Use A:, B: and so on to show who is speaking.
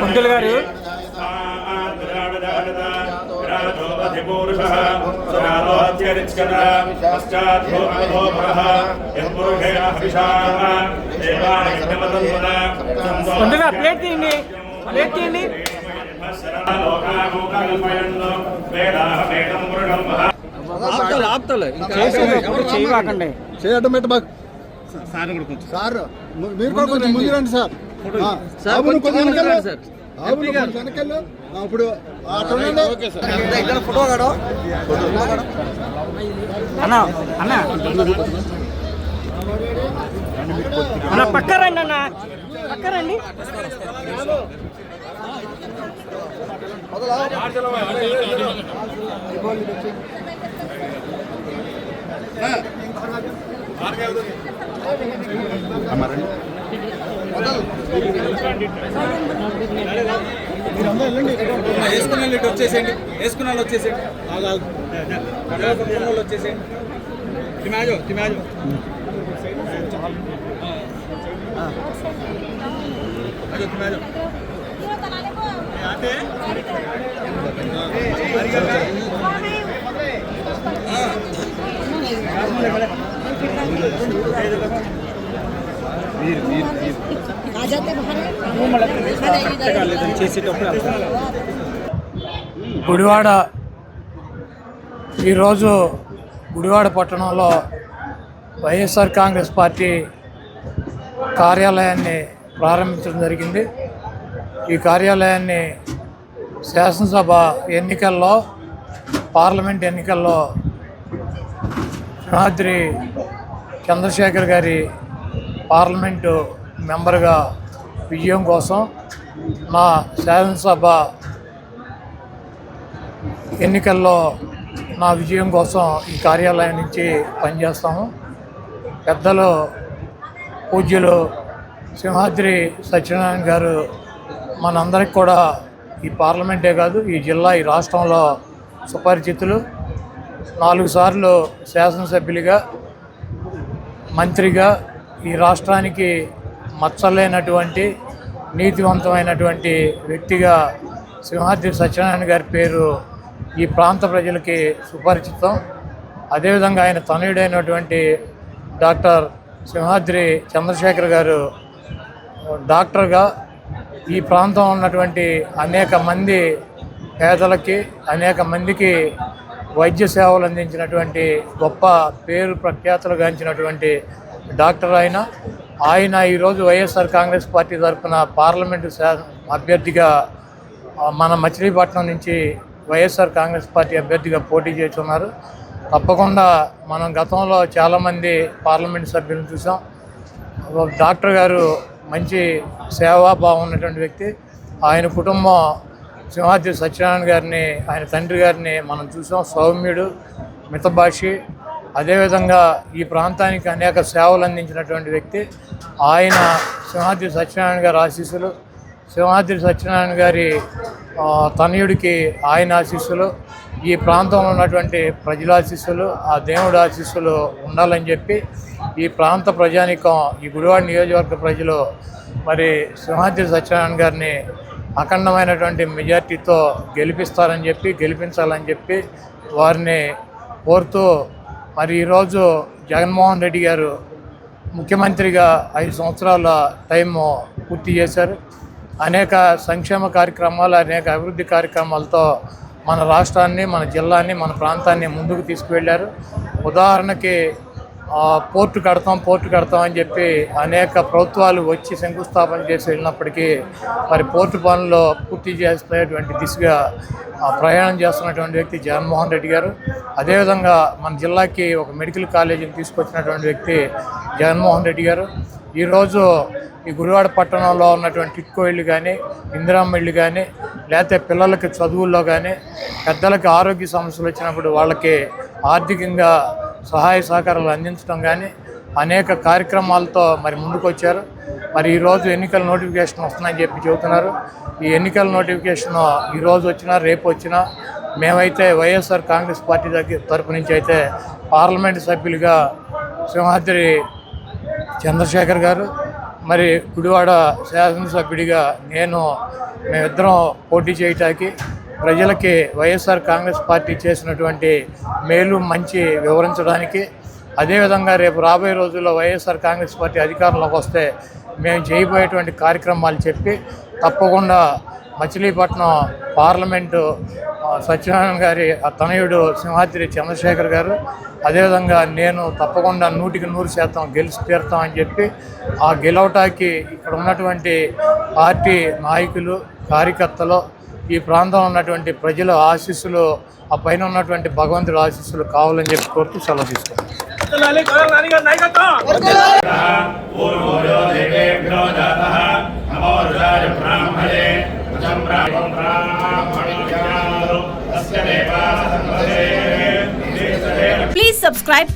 A: పంతులు గారు. గారు ప్లేట్ తీయండి. ప్లేట్ తీయండి.
B: ఆపుతాలు ఆపుతాలు.
A: చేసేటప్పుడు చేయి కాకండి.
C: చేయడం పెట్ట బాగా సార్. మీరు కూడా కొంచెం ముందు రండి. సార్. అవును,
B: కొంచెం
C: వెనకాల. అవును, కొంచెం వెనకాల. ఇప్పుడు.
B: ఇక్కడ ఫోటో కాడు
A: అన్న అన్న. అన్న పక్క రండి అన్న. పక్క రండి.
B: వేసుకున్న వాళ్ళు ఇటు వచ్చేసేయండి. వేసుకున్న వాళ్ళు వచ్చేసేయండి. వాళ్ళు వచ్చేసేయండి. తిమాజో తిమాజో. అదే తిమాజో.
D: అంటే
A: మరి
E: గుడివాడ ఈరోజు గుడివాడ పట్టణంలో వైఎస్ఆర్ కాంగ్రెస్ పార్టీ కార్యాలయాన్ని ప్రారంభించడం జరిగింది. ఈ కార్యాలయాన్ని శాసనసభ ఎన్నికల్లో పార్లమెంట్ ఎన్నికల్లో రాత్రి చంద్రశేఖర్ గారి పార్లమెంటు మెంబర్గా విజయం కోసం నా శాసనసభ ఎన్నికల్లో నా విజయం కోసం ఈ కార్యాలయం నుంచి పనిచేస్తాము. పెద్దలు పూజ్యులు సింహాద్రి సత్యనారాయణ గారు మనందరికి కూడా ఈ పార్లమెంటే కాదు ఈ జిల్లా ఈ రాష్ట్రంలో సుపరిచితులు. నాలుగు సార్లు శాసనసభ్యులుగా మంత్రిగా ఈ రాష్ట్రానికి మచ్చలేనటువంటి నీతివంతమైనటువంటి వ్యక్తిగా సింహాద్రి సత్యనారాయణ గారి పేరు ఈ ప్రాంత ప్రజలకి సుపరిచితం. అదేవిధంగా ఆయన తనయుడైనటువంటి డాక్టర్ సింహాద్రి చంద్రశేఖర్ గారు డాక్టర్గా ఈ ప్రాంతం ఉన్నటువంటి అనేక మంది పేదలకి అనేక మందికి వైద్య సేవలు అందించినటువంటి గొప్ప పేరు ప్రఖ్యాతులు గాంచినటువంటి డాక్టర్ ఆయన ఆయన ఈరోజు వైఎస్ఆర్ కాంగ్రెస్ పార్టీ తరఫున పార్లమెంటు అభ్యర్థిగా మన మచిలీపట్నం నుంచి వైఎస్ఆర్ కాంగ్రెస్ పార్టీ అభ్యర్థిగా పోటీ చేస్తున్నారు. తప్పకుండా మనం గతంలో చాలామంది పార్లమెంట్ సభ్యులను చూసాం. డాక్టర్ గారు మంచి సేవాభావం ఉన్నటువంటి వ్యక్తి. ఆయన కుటుంబం సింహాద్రి సత్యనారాయణ గారిని ఆయన తండ్రి గారిని మనం చూసాం. సౌమ్యుడు మితభాషి. అదేవిధంగా ఈ ప్రాంతానికి అనేక సేవలు అందించినటువంటి వ్యక్తి. ఆయన సింహాద్రి సత్యనారాయణ గారి ఆశీస్సులు సింహాద్రి సత్యనారాయణ గారి తనయుడికి ఆయన ఆశీస్సులు ఈ ప్రాంతంలో ఉన్నటువంటి ప్రజల ఆశీస్సులు ఆ దేవుడి ఆశీస్సులు ఉండాలని చెప్పి ఈ ప్రాంత ప్రజానికం ఈ గుడివాడ నియోజకవర్గ ప్రజలు మరి సింహాద్రి సత్యనారాయణ గారిని అఖండమైనటువంటి మెజార్టీతో గెలిపిస్తారని చెప్పి గెలిపించాలని చెప్పి వారిని కోరుతూ మరి ఈరోజు జగన్మోహన్ రెడ్డి గారు ముఖ్యమంత్రిగా ఐదు సంవత్సరాల టైం పూర్తి చేశారు. అనేక సంక్షేమ కార్యక్రమాలు అనేక అభివృద్ధి కార్యక్రమాలతో మన రాష్ట్రాన్ని మన జిల్లాని మన ప్రాంతాన్ని ముందుకు తీసుకువెళ్ళారు. ఉదాహరణకి పోర్టు కడతాం పోర్టు కడతాం అని చెప్పి అనేక ప్రభుత్వాలు వచ్చి శంకుస్థాపన చేసి వెళ్ళినప్పటికీ మరి పోర్టు పనుల్లో పూర్తి చేసేటువంటి దిశగా ప్రయాణం చేస్తున్నటువంటి వ్యక్తి జగన్మోహన్ రెడ్డి గారు. అదేవిధంగా మన జిల్లాకి ఒక మెడికల్ కాలేజీని తీసుకొచ్చినటువంటి వ్యక్తి జగన్మోహన్ రెడ్డి గారు. ఈరోజు ఈ గుడివాడ పట్టణంలో ఉన్నటువంటి టిట్కో ఇళ్ళు కానీ ఇందిరామ్మ ఇళ్ళు కానీ లేకపోతే పిల్లలకి చదువుల్లో కానీ పెద్దలకి ఆరోగ్య సమస్యలు వచ్చినప్పుడు వాళ్ళకి ఆర్థికంగా సహాయ సహకారాలు అందించడం కానీ అనేక కార్యక్రమాలతో మరి ముందుకు వచ్చారు మరి ఈరోజు ఎన్నికల నోటిఫికేషన్ వస్తుందని చెప్పి చెబుతున్నారు. ఈ ఎన్నికల నోటిఫికేషన్ ఈరోజు వచ్చినా రేపు వచ్చినా మేమైతే వైఎస్ఆర్ కాంగ్రెస్ పార్టీ దగ్గర తరపు నుంచి అయితే పార్లమెంట్ సభ్యులుగా సింహాద్రి చంద్రశేఖర్ గారు మరి గుడివాడ శాసనసభ్యుడిగా నేను మేమిద్దరం పోటీ చేయటానికి ప్రజలకి వైఎస్ఆర్ కాంగ్రెస్ పార్టీ చేసినటువంటి మేలు మంచి వివరించడానికి. అదేవిధంగా రేపు రాబోయే రోజుల్లో వైఎస్ఆర్ కాంగ్రెస్ పార్టీ అధికారంలోకి వస్తే మేము చేయబోయేటువంటి కార్యక్రమాలు చెప్పి తప్పకుండా మచిలీపట్నం పార్లమెంటు సత్యనారాయణ గారి ఆ తనయుడు సింహాద్రి చంద్రశేఖర్ గారు. అదేవిధంగా నేను తప్పకుండా నూటికి నూరు శాతం గెలిచి తీరుతామని చెప్పి ఆ గెలవటానికి ఇక్కడ ఉన్నటువంటి పార్టీ నాయకులు కార్యకర్తలు ఈ ప్రాంతంలో ఉన్నటువంటి ప్రజల ఆశీస్సులు ఆ పైన ఉన్నటువంటి భగవంతుడి ఆశీస్సులు కావాలని చెప్పి కోరుతూ సెలవు తీసుకున్నాం
F: Please subscribe.